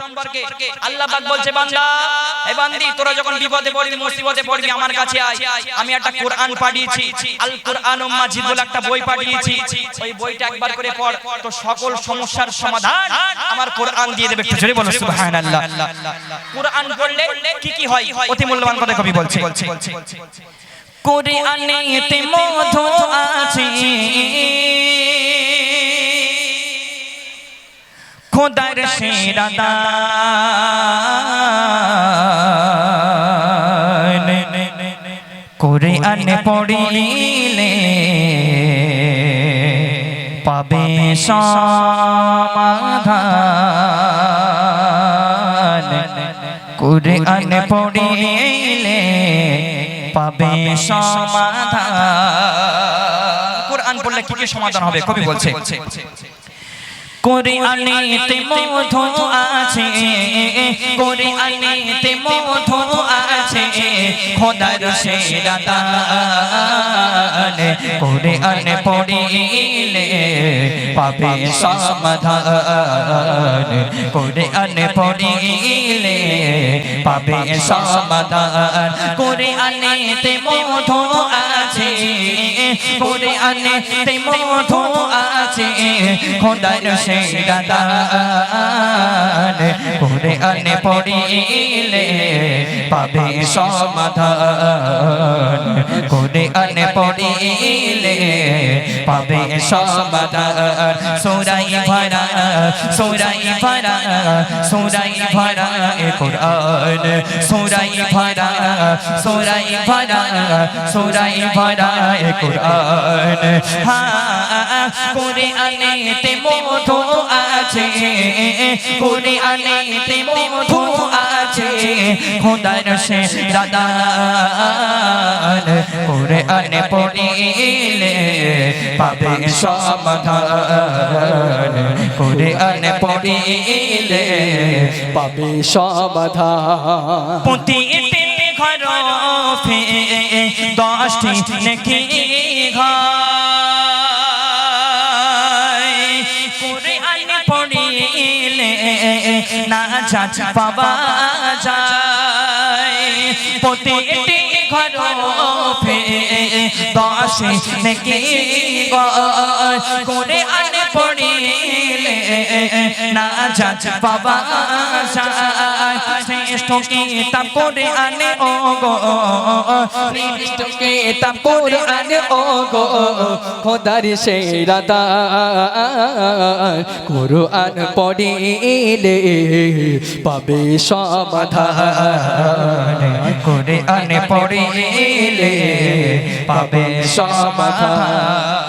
সম্পর্কে আল্লাহ পাক বলছে বান্দা এ বান্দি তোরা যখন বিপদে পড়বি মুসিবতে পড়বি আমার কাছে আয়। আমি একটা কোরআন পাঠিয়েছি আল কোরআন মাজিদ বলে একটা বই পাঠিয়েছি। ওই বইটা একবার করে পড় তো সকল সমস্যার সমাধান আমার কোরআন দিয়ে দেবে। একটু জোরে বলো সুবহানাল্লাহ। কোরআন পড়লে কি কি হয়? অতি মূল্যবান কথা কবি বলছে। কোরআনেতে মধু আছে। কোরআন পড়িলে পাবে সমাধান। কোরআন পড়িলে পাবে সমাধান। কোরআন পড়লে কি কি সমাধান হবে? কবি বলছে। কোরআনেতে মধু আছে কোরআনেতে মধু আছে খোদার সেরা দান। কোরআন পড়িলে পাবে সমাধান কোরআন পড়িলে। পাবে সমাধান কোরআনেতে মধু আছে। কোরআনেতে মধু আছে। খোদার সেরা দান। কোরআন পড়িলে পাবে সমাধান। কোরআন পড়িলে পাবে সমাধান সুরাই ভরা সুরাই ভরা সুরাই ভরা কোরআন। সুরাই ভরা সুরাই ভরা সুরাই ভরা কোরআন। হ্যাঁ কোরআনেতে মধু আছে কোরআনেতে মধু আছে খোদার সে দাদান কোরআন পড়িলে, পাবে সমাধান। কোরআন পড়িলে, পাবে সমাধান। পুঁতিতে ঘর দশটি নেকি কোরআন পড়িলে, না যাচ পাওয়া যায়। প্রতিটি ঘর ফে দশে নেকি করে কোরআন পড়িলে না যাচ পাওয়া যায় শ্রেষ্ঠ কিতাব কোরআন ও গো শ্রেষ্ঠ কিতাব কোরআন ও গো খোদার সেরা দান কোরআন পড়িলে পাবে সমাধান। কোরআন পড়িলে পাবে সমাধান।